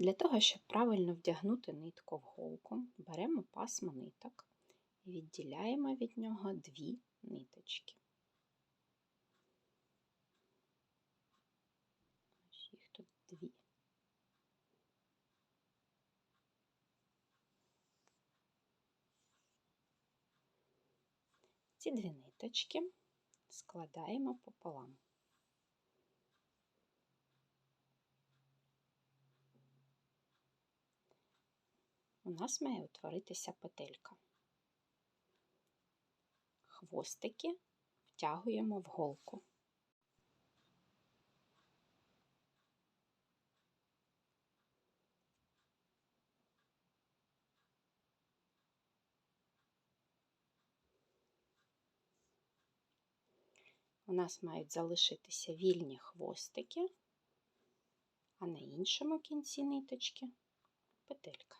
Для того, щоб правильно вдягнути нитку в голку, беремо пасмо ниток і відділяємо від нього дві ниточки. Їх тут дві. Ці дві ниточки складаємо пополам. У нас має утворитися петелька. Хвостики втягуємо в голку. У нас мають залишитися вільні хвостики, а на іншому кінці ниточки петелька.